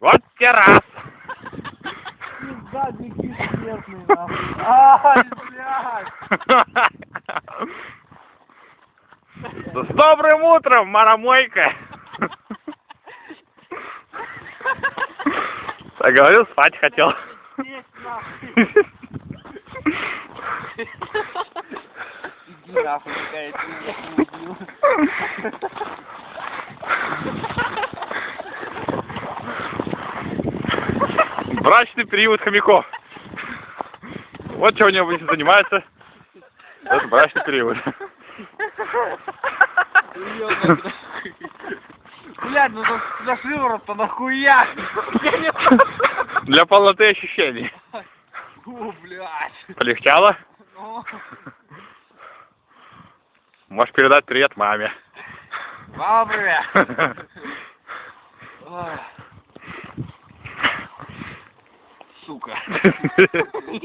Вот те раз. Задники смертные, нахуй. Ай, блядь. С добрым утром, марамойка. Я говорил, спать хотел. Иди нахуй, какая Брачный период хомяков. Вот чем они обычно занимаются. Это брачный период. Блядь, ну за, за шиворот-то нахуя? Для полноты ощущений. Фу, блядь. Полегчало? Ну, Можешь передать привет маме. мама, привет. Сука.